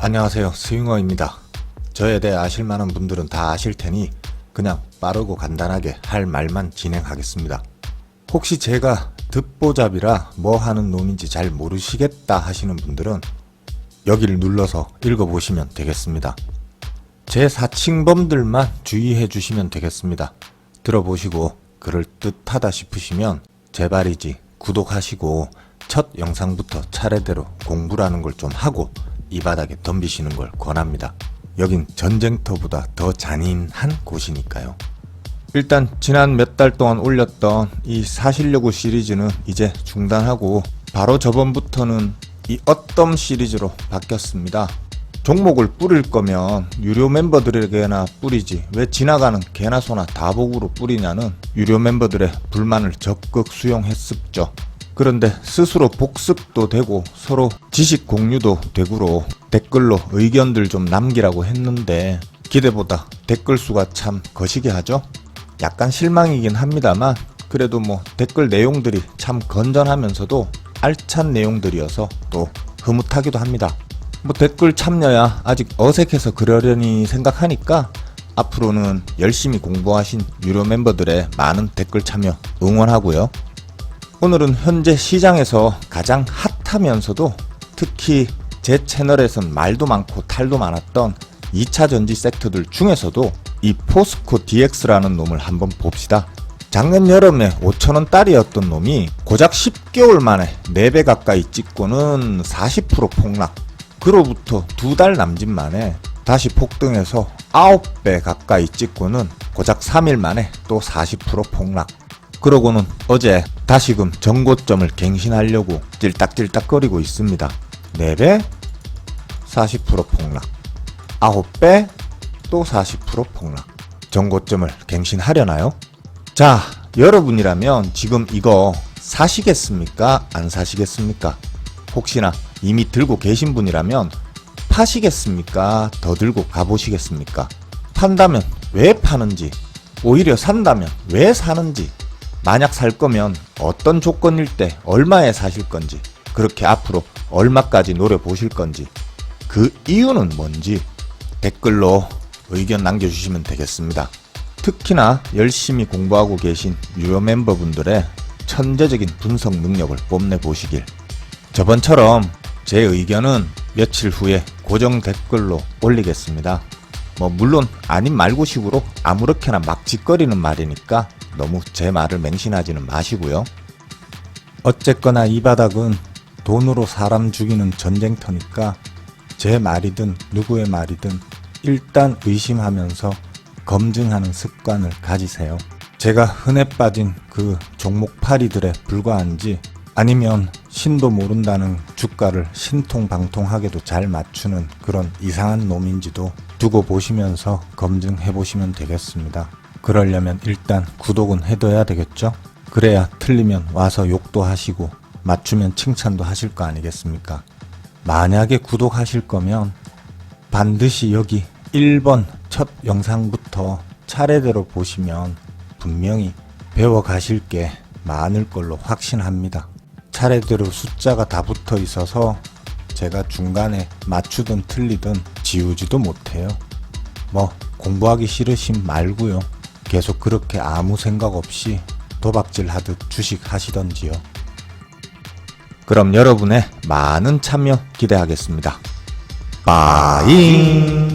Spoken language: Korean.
안녕하세요. 스윙어입니다. 저에 대해 아실 만한 분들은 다 아실 테니 그냥 빠르고 간단하게 할 말만 진행하겠습니다. 혹시 제가 듣보잡이라 뭐 하는 놈인지 잘 모르시겠다 하시는 분들은 여기를 눌러서 읽어보시면 되겠습니다. 제 사칭범들만 주의해 주시면 되겠습니다. 들어보시고 그럴 듯하다 싶으시면 제발이지 구독하시고 첫 영상부터 차례대로 공부라는 걸 좀 하고 이 바닥에 덤비시는 걸 권합니다. 여긴 전쟁터보다 더 잔인한 곳이니까요. 일단 지난 몇 달 동안 올렸던 이 사실여구 시리즈는 이제 중단하고 바로 저번부터는 이 어떤 시리즈로 바뀌었습니다. 종목을 뿌릴 거면 유료 멤버들에게나 뿌리지 왜 지나가는 개나 소나 다복으로 뿌리냐는 유료 멤버들의 불만을 적극 수용했습죠. 그런데 스스로 복습도 되고 서로 지식 공유도 되고로 댓글로 의견들 좀 남기라고 했는데 기대보다 댓글 수가 참 거시기 하죠. 약간 실망이긴 합니다만 그래도 뭐 댓글 내용들이 참 건전하면서도 알찬 내용들이어서 또 흐뭇하기도 합니다. 뭐 댓글 참여야 아직 어색해서 그러려니 생각하니까 앞으로는 열심히 공부하신 유료 멤버들의 많은 댓글 참여 응원하고요. 오늘은 현재 시장에서 가장 핫하면서도 특히 제 채널에선 말도 많고 탈도 많았던 2차 전지 섹터들 중에서도 이 포스코 DX라는 놈을 한번 봅시다. 작년 여름에 5천원 딸이었던 놈이 고작 10개월 만에 4배 가까이 찍고는 40% 폭락. 그로부터 두 달 남짓 만에 다시 폭등해서 9배 가까이 찍고는 고작 3일 만에 또 40% 폭락. 그러고는 어제 다시금 정고점을 갱신하려고 찔딱찔딱거리고 있습니다. 4배? 40% 폭락. 9배? 또 40% 폭락. 정고점을 갱신하려나요? 자, 여러분이라면 지금 이거 사시겠습니까? 안 사시겠습니까? 혹시나 이미 들고 계신 분이라면 파시겠습니까? 더 들고 가보시겠습니까? 판다면 왜 파는지, 오히려 산다면 왜 사는지, 만약 살 거면 어떤 조건일 때 얼마에 사실 건지, 그렇게 앞으로 얼마까지 노려보실 건지, 그 이유는 뭔지 댓글로 의견 남겨주시면 되겠습니다. 특히나 열심히 공부하고 계신 유료 멤버분들의 천재적인 분석 능력을 뽐내 보시길. 저번처럼 제 의견은 며칠 후에 고정 댓글로 올리겠습니다. 뭐 물론 아닌 말고식으로 아무렇게나 막 짓거리는 말이니까 너무 제 말을 맹신하지는 마시고요. 어쨌거나 이 바닥은 돈으로 사람 죽이는 전쟁터니까 제 말이든 누구의 말이든 일단 의심하면서 검증하는 습관을 가지세요. 제가 흔해 빠진 그 종목 파리들에 불과한지 아니면 신도 모른다는 주가를 신통방통하게도 잘 맞추는 그런 이상한 놈인지도 두고 보시면서 검증해 보시면 되겠습니다. 그러려면 일단 구독은 해둬야 되겠죠? 그래야 틀리면 와서 욕도 하시고 맞추면 칭찬도 하실 거 아니겠습니까? 만약에 구독하실 거면 반드시 여기 1번 첫 영상부터 차례대로 보시면 분명히 배워 가실 게 많을 걸로 확신합니다. 차례대로 숫자가 다 붙어 있어서 제가 중간에 맞추든 틀리든 지우지도 못해요. 뭐 공부하기 싫으심 말고요. 계속 그렇게 아무 생각 없이 도박질 하듯 주식 하시던지요. 그럼 여러분의 많은 참여 기대하겠습니다. 빠잉!